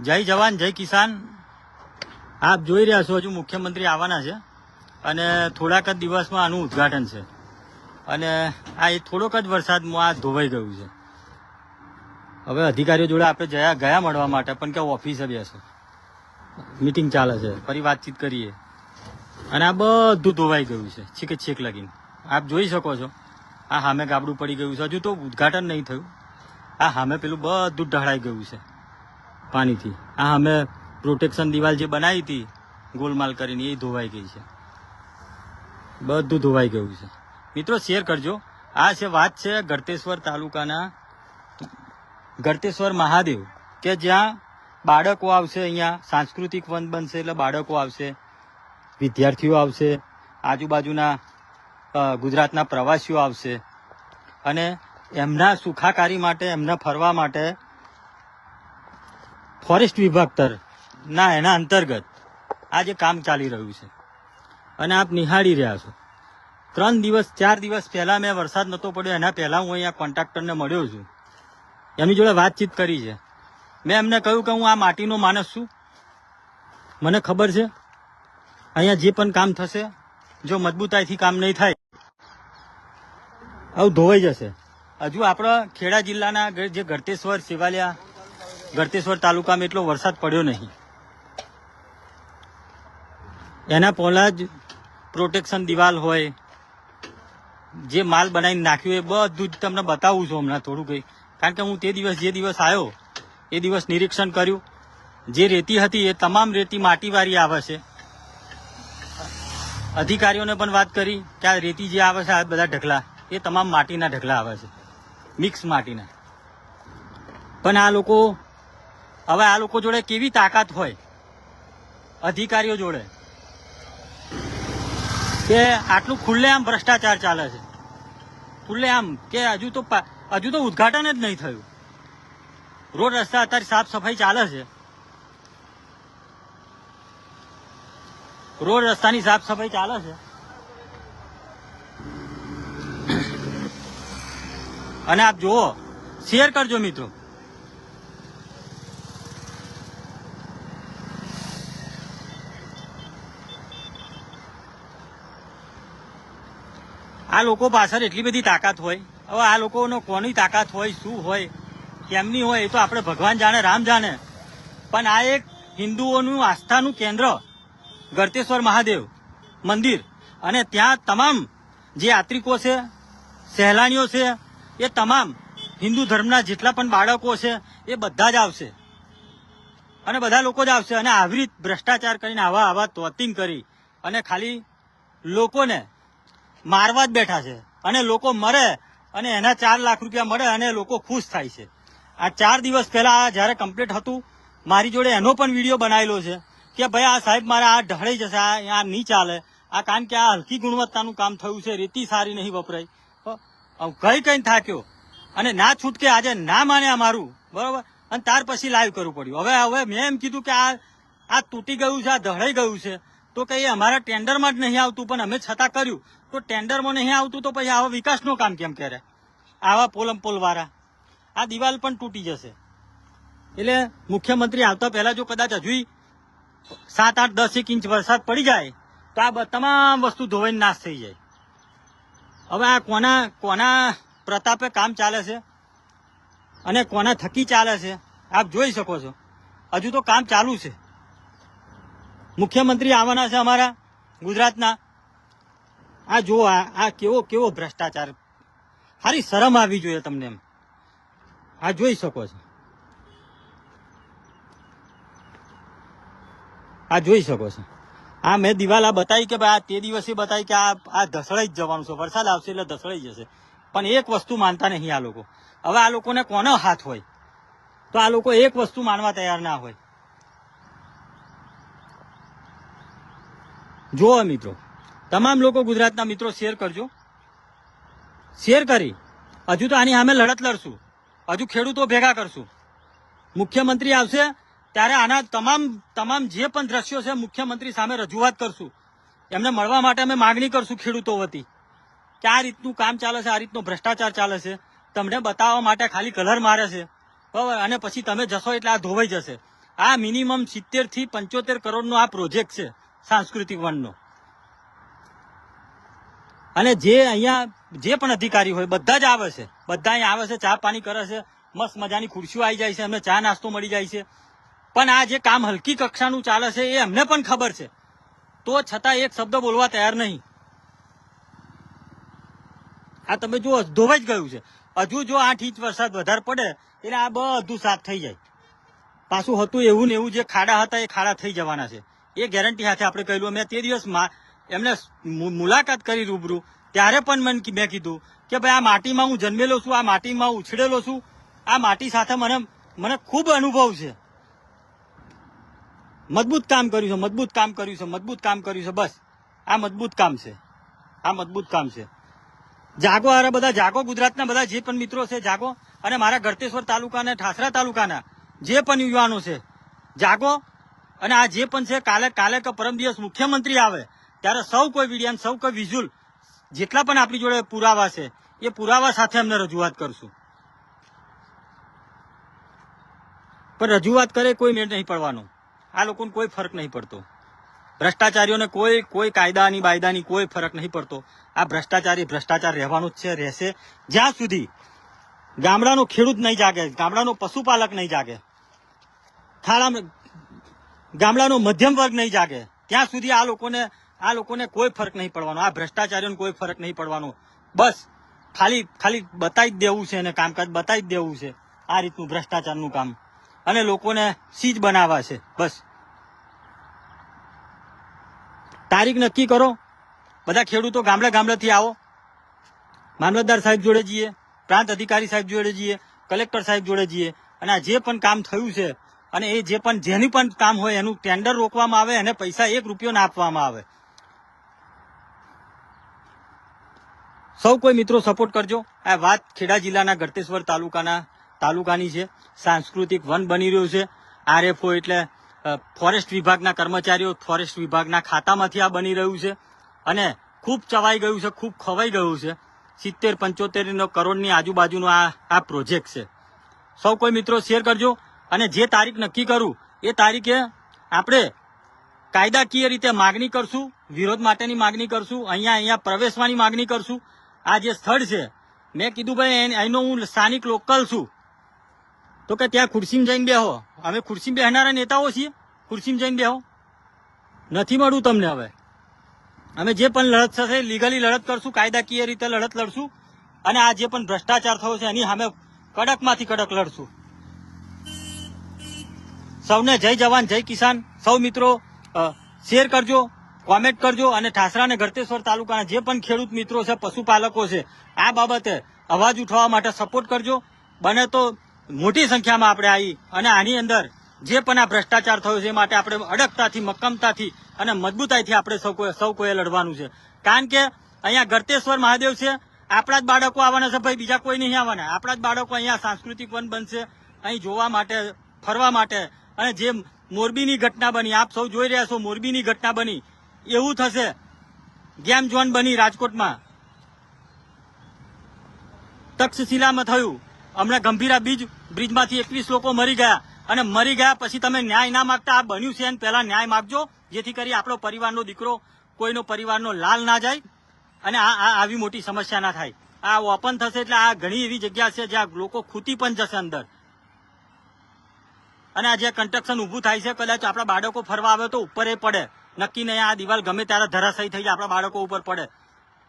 જય જવાન, જય કિસાન. આપ જોઈ રહ્યા છો હજુ મુખ્યમંત્રી આવવાના છે અને થોડાક જ દિવસમાં આનું ઉદ્ઘાટન છે. અને આ એ થોડોક જ વરસાદમાં આ ધોવાઈ ગયું છે. હવે અધિકારીઓ જોડે આપણે જયા, ગયા મળવા માટે, પણ કે ઓફિસે બેસો. મિટિંગ ચાલે છે, ફરી વાતચીત કરીએ. અને આ બધું ધોવાઈ ગયું છે, છીક છીક લગીને. આપ જોઈ શકો છો, આ સામે ગાબડું પડી ગયું છે. હજુ તો ઉદ્ઘાટન નહીં થયું. આ સામે પેલું બધું ઢળાઈ ગયું છે. પાણીથી. આ અમે પ્રોટેક્શન દિવાલ જે બનાવી હતી, ગોલમાલ કરીને એ ધોવાઈ ગઈ છે. બધું ધોવાઈ ગયું છે. મિત્રો શેર કરજો. આ છે વાત છે ગળતેશ્વર તાલુકાના ગળતેશ્વર મહાદેવ, કે જ્યાં બાળકો આવશે અહીંયા, સાંસ્કૃતિક વન બનશે એટલે બાળકો આવશે, વિદ્યાર્થીઓ આવશે, આજુબાજુના ગુજરાતના પ્રવાસીઓ આવશે. અને એમના સુખાકારી માટે, એમને ફરવા માટે ફોરેસ્ટ વિભાગ તર ના, એના અંતર્ગત આ જે કામ ચાલી રહ્યું છે. અને આપ નિહાળી રહ્યા છો. ત્રણ દિવસ, ચાર દિવસ પહેલાં મેં વરસાદ નહોતો પડ્યો, એના પહેલાં હું અહીંયા કોન્ટ્રાક્ટરને મળ્યો છું. એમની જોડે વાતચીત કરી છે. મેં એમને કહ્યું કે હું આ માટીનો માણસ છું. મને ખબર છે, અહીંયા જે પણ કામ થશે, જો મજબૂતાઈથી કામ નહીં થાય, આવું ધોવાઈ જશે. હજુ આપણા ખેડા જિલ્લાના જે ગળતેશ્વર શિવાલિયા ગળતેશ્વર તાલુકામાં એટલો વરસાદ પડ્યો નહીં. એના પહેલાં જ પ્રોટેક્શન દિવાલ હોય, જે માલ બનાવીને નાખ્યું એ બધું જ તમને બતાવું છું હમણાં થોડું કંઈ કારણ કે હું તે દિવસ જે દિવસ આવ્યો, એ દિવસ નિરીક્ષણ કર્યું. જે રેતી હતી એ તમામ રેતી માટીવાળી આવે છે. અધિકારીઓને પણ વાત કરી કે આ રેતી જે આવે છે, આ બધા ઢગલા, એ તમામ માટીના ઢગલા આવે છે. મિક્સ માટીના. પણ આ લોકો હવે આ લોકો જોડે કેવી તાકાત હોય? અધિકારીઓ જોડે. કે આટલું ખુલ્લેઆમ ભ્રષ્ટાચાર ચાલે છે. ખુલ્લેઆમ કે હજુ તો હજુ તો ઉદ્ઘાટન જ નહીં થયું. રોડ રસ્તા અત્યારે સાફ સફાઈ ચાલે છે. રોડ રસ્તાની સાફ સફાઈ ચાલે છે. અને આપ જુઓ, શેર કરજો મિત્રો. આ લોકો પાછળ એટલી બધી તાકાત હોય? હવે આ લોકોનો કોની તાકાત હોય, શું હોય? કેમની હોય એ તો આપણે ભગવાન જાણે, રામ જાણે. પણ આ એક હિન્દુઓનું આસ્થાનું કેન્દ્ર, ગળતેશ્વર મહાદેવ મંદિર. અને ત્યાં તમામ જે યાત્રિકો છે, સહેલાણીઓ છે, એ તમામ હિન્દુ ધર્મના જેટલા પણ બાળકો છે, એ બધા જ આવશે. અને બધા લોકો જ આવશે. અને આવી રીત ભ્રષ્ટાચાર કરીને આવા આવા તોતિંગ કરી અને ખાલી લોકોને મારવા જ બેઠા છે. અને લોકો મરે અને એના ચાર લાખ રૂપિયા મળે અને લોકો ખુશ થાય છે. આ ચાર દિવસ પહેલા જ્યારે કમ્પ્લીટ હતું, મારી જોડે એનો પણ વીડિયો બનાવેલો છે કે ભાઈ આ સાહેબ મારે આ ઢળાઈ જશે, આ નહીં ચાલે. આ કારણ કે આ હલકી ગુણવત્તાનું કામ થયું છે, રેતી સારી નહીં વપરાય. કઈ કઈ થાક્યો. અને ના છૂટકે આજે ના માને મારું. બરોબર? અને ત્યાર પછી લાઈવ કરવું પડ્યું. હવે હવે મેં એમ કીધું કે આ આ તૂટી ગયું છે, આ ધળાઈ ગયું છે. તો કે એ અમારા ટેન્ડરમાં જ નહીં આવતું, પણ અમે છતાં કર્યું. તો ટેન્ડરમાં નહીં આવતું તો પછી આવા વિકાસનું કામ કેમ કરે? આવા પોલમ પોલવાળા. આ દિવાલ પણ તૂટી જશે. એટલે મુખ્યમંત્રી આવતા પહેલા જો કદાચ હજુ સાત આઠ દસ એક ઇંચ વરસાદ પડી જાય, તો આ તમામ વસ્તુ ધોવાઈને નાશ થઈ જાય. હવે આ કોના કોના પ્રતાપે કામ ચાલે છે? અને કોના થકી ચાલે છે? આપ જોઈ શકો છો. હજુ તો કામ ચાલુ છે. મુખ્યમંત્રી આવવાના છે અમારા ગુજરાતના. આ જુઓ, આ કેવો કેવો ભ્રષ્ટાચાર. સારી શરમ આવી જોઈએ તમને એમ. આ જોઈ શકો છો. આ જોઈ શકો છો. આ મેં દિવાલા બતાવી કે ભાઈ આ તે દિવસે બતાવી કે આ આ ધસડાઈ જ જવાનું છે. વરસાદ આવશે એટલે ધસડાઈ જશે. પણ એક વસ્તુ માનતા નહીં આ લોકો. હવે આ લોકોને કોનો હાથ હોય? તો આ લોકો એક વસ્તુ માનવા તૈયાર ના હોય. જુઓ મિત્રો. તમામ લોકો ગુજરાતના મિત્રો શેર કરજો. શેર કરી. હજુ તો આની સામે લડત લડશું. હજુ ખેડૂતો ભેગા કરશું. મુખ્યમંત્રી આવશે ત્યારે આના તમામ તમામ જે પણ દ્રશ્યો છે મુખ્યમંત્રી સામે રજૂઆત કરશું. એમને મળવા માટે અમે માગણી કરશું ખેડૂતો વતી કે આ રીતનું કામ ચાલે છે, આ રીતનો ભ્રષ્ટાચાર ચાલે છે. તમને બતાવવા માટે ખાલી કલર મારે છે. બરાબર? અને પછી તમે જશો એટલે આ ધોવાઈ જશે. આ મિનિમમ સિત્તેરથી પંચોતેર કરોડનો આ પ્રોજેક્ટ છે. સાંસ્કૃતિક વનનો. અને જે અહીંયા જે પણ અધિકારી હોય, બધા જ આવે છે. બધા અહીંયા આવે છે, ચા પાણી કરે છે, મસ્ત મજાની ખુરશીઓ આવી જાય છે, એમને ચા નાસ્તો મળી જાય છે. પણ આ જે કામ હલકી કક્ષાનું ચાલે છે, એ એમને પણ ખબર છે. તો છતાં એક શબ્દ બોલવા તૈયાર નહીં. આ તમે જુઓ, ધોવાઈ જ ગયું છે. હજુ જો આઠ ઇંચ વરસાદ વધારે પડે, એટલે આ બધું સાફ થઈ જાય. પાછું હતું એવું ને એવું જે ખાડા હતા, એ ખાડા થઈ જવાના છે. એ ગેરંટી સાથે આપણે કહેલું મેં તે દિવસ એમને મુલાકાત કરી રૂબરૂ. ત્યારે પણ મને મેં કીધું કે ભાઈ આ માટીમાં હું જન્મેલો છું, આ માટીમાં હું ઉછળેલો છું. આ માટી સાથે મને મને ખૂબ અનુભવ છે. મજબૂત કામ કર્યું છે, મજબૂત કામ કર્યું છે, મજબૂત કામ કર્યું છે, બસ. આ મજબૂત કામ છે. આ મજબૂત કામ છે. જાગો અરે બધા, જાગો ગુજરાતના બધા જે પણ મિત્રો છે, જાગો. અને મારા ગળતેશ્વર તાલુકાના, ઠાસરા તાલુકાના જે પણ યુવાનો છે, જાગો. અને આ જે પણ છે, કાલે કાલે કે પરમ દિવસ મુખ્યમંત્રી આવે, ત્યારે સૌ કોઈ વિડીયા સૌ કોઈ વિઝ્યુઅલ જેટલા પણ આપણી જોડે પુરાવા છે, એ પુરાવા સાથે અમને રજૂઆત કરશું. પણ રજૂઆત કરે કોઈ મેળ નહીં પડવાનો. આ લોકોને કોઈ ફરક નહીં પડતો. ભ્રષ્ટાચારીઓને કોઈ કોઈ કાયદાની બાયદાની કોઈ ફરક નહીં પડતો. આ ભ્રષ્ટાચારી ભ્રષ્ટાચાર રહેવાનું જ છે, રહેશે જ્યાં સુધી ગામડાનો ખેડૂત નહીં જાગે, ગામડાનો પશુપાલક નહીં જાગે. ખાડા ગામડાનો મધ્યમ વર્ગ નહીં જાગે. ત્યાં સુધી આ લોકોને આ લોકોને કોઈ ફરક નહીં પડવાનો. આ ભ્રષ્ટાચારીઓને કોઈ ફરક નહીં પડવાનો. બસ, ખાલી ખાલી બતાવી જ દેવું છે અને કામકાજ બતાવી જ દેવું છે. આ રીતનું ભ્રષ્ટાચારનું કામ. અને લોકોને સીજ બનાવવા છે. બસ. તારીખ નક્કી કરો. બધા ખેડૂતો ગામડા ગામડાથી આવો. મામલતદાર સાહેબ જોડે જઈએ, પ્રાંત અધિકારી સાહેબ જોડે જઈએ, કલેક્ટર સાહેબ જોડે જઈએ. અને આ જે પણ કામ થયું છે અને એ જે પણ જેની પણ કામ હોય એનું ટેન્ડર રોકવામાં આવે અને પૈસા એક રૂપિયો ના આપવામાં આવે. સૌ કોઈ મિત્રો સપોર્ટ કરજો. આ વાત ખેડા જિલ્લાના ગળતેશ્વર તાલુકાના, તાલુકાની છે. સાંસ્કૃતિક વન બની રહ્યું છે. આરએફઓ એટલે ફોરેસ્ટ વિભાગના કર્મચારીઓ ફોરેસ્ટ વિભાગના ખાતામાંથી આ બની રહ્યું છે. અને ખૂબ ચવાઈ ગયું છે, ખૂબ ખવાઈ ગયું છે. સિત્તેર પંચોતેર કરોડની આજુબાજુનો આ આ પ્રોજેક્ટ છે. સૌ કોઈ મિત્રો શેર કરજો. અને જે તારીખ નક્કી કરું, એ તારીખે આપણે કાયદાકીય રીતે માગણી કરશું, વિરોધ માટેની માગણી કરશું, અહીંયા અહીંયા પ્રવેશવાની માગણી કરશું. આ જે સ્થળ છે, મેં કીધું ભાઈ અહીંનો હું સ્થાનિક લોકલ છું. તો કે ત્યાં ખુરશીમાં જઈને બેહો. અમે ખુરશીમાં બેહનારા નેતાઓ છીએ, ખુરશીમાં જઈને બેહો. નથી મળવું તમને હવે. અમે જે પણ લડત થશે લીગલી લડત કરશું, કાયદાકીય રીતે લડત લડશું, અને આ જે પણ ભ્રષ્ટાચાર થયો છે, એની સામે કડકમાંથી કડક લડશું. સૌને જય જવાન, જય કિસાન. સૌ મિત્રો શેર કરજો કોમેન્ટ કરજો અને ઠાસરા અને ગળતેશ્વર તાલુકાના જે પણ ખેડૂત મિત્રો છે, પશુપાલકો છે, આ બાબતે અવાજ ઉઠાવવા માટે સપોર્ટ કરજો. બને તો મોટી સંખ્યામાં આપણે આવી અને આની અંદર જે પણ આ ભ્રષ્ટાચાર થયો છે, એ માટે આપણે અડગતાથી, મક્કમતાથી અને મજબૂતાઈથી આપણે સૌ કોઈ, સૌ કોઈએ લડવાનું છે. કારણ કે અહીંયા ગળતેશ્વર મહાદેવ છે, આપણા જ બાળકો આવવાના છે, ભાઈ બીજા કોઈ નહીં આવવાના. આપણા જ બાળકો અહીંયા સાંસ્કૃતિક વન બનશે. અહીં જોવા માટે, ફરવા માટે અને જે મોરબીની ઘટના બની, આપ સૌ જોઈ રહ્યા છો મોરબીની ઘટના બની. એવું થશે. ગેમ ઝોન બની રાજકોટમાં. તક્ષશિલામાં થયું. હમણાં ગંભીરા બીજ, બ્રિજમાંથી એકવીસ લોકો મરી ગયા. અને મરી ગયા પછી તમે ન્યાય ના માગતા. આ બન્યું છે એને પહેલા ન્યાય માગજો. જેથી કરી આપણો પરિવારનો દીકરો, કોઈનો પરિવારનો લાલ ના જાય અને આ આવી મોટી સમસ્યા ના થાય. આ ઓપન થશે એટલે આ ઘણી એવી જગ્યા છે જ્યાં લોકો ખૂતી પણ જશે અંદર. અને આ જે કન્સ્ટ્રક્શન ઊભું થાય છે. કદાચ આપણા બાળકો ફરવા આવે તો ઉપર એ પડે. નક્કી નહીં, આ દિવાલ ગમે ત્યારે ધરાશાયી થઈ જાય, આપણા બાળકો ઉપર પડે.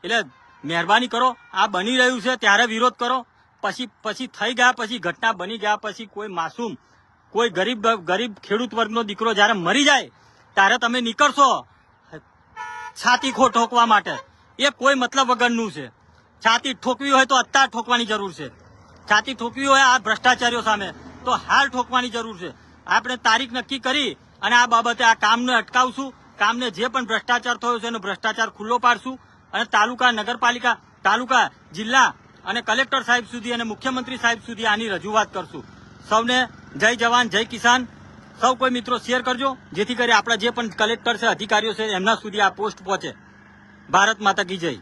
એટલે મહેરબાની કરો. આ બની રહ્યું છે, ત્યારે વિરોધ કરો. પછી પછી થઈ ગયા, પછી ઘટના બની ગયા, પછી કોઈ માસૂમ, કોઈ ગરીબ ગરીબ ખેડૂત વર્ગનો દીકરો જ્યારે મરી જાય, ત્યારે તમે નીકળશો છાતી ખો ઠોકવા માટે. એ કોઈ મતલબ વગરનું છે. છાતી ઠોકવી હોય તો અત્યાર ઠોકવાની જરૂર છે. છાતી ઠોકવી હોય આ ભ્રષ્ટાચારીઓ સામે. તો હાલ ઠોકવાની જરૂર છે. આપણે તારીખ નક્કી કરી અને આ બાબતે આ કામને અટકાવશું. કામને જે પણ ભ્રષ્ટાચાર થયો છે એનો ભ્રષ્ટાચાર ખુલ્લો પાડશું અને તાલુકા, નગરપાલિકા, તાલુકા, જિલ્લા અને કલેક્ટર સાહેબ સુધી અને મુખ્યમંત્રી સાહેબ સુધી આની રજૂઆત કરશું. સૌને જય જવાન, જય કિસાન. સૌ કોઈ મિત્રો શેર કરજો, જેથી કરી આપણા જે પણ કલેક્ટર છે, અધિકારીઓ છે, એમના સુધી આ પોસ્ટ પહોંચે. ભારત માતા કી જય.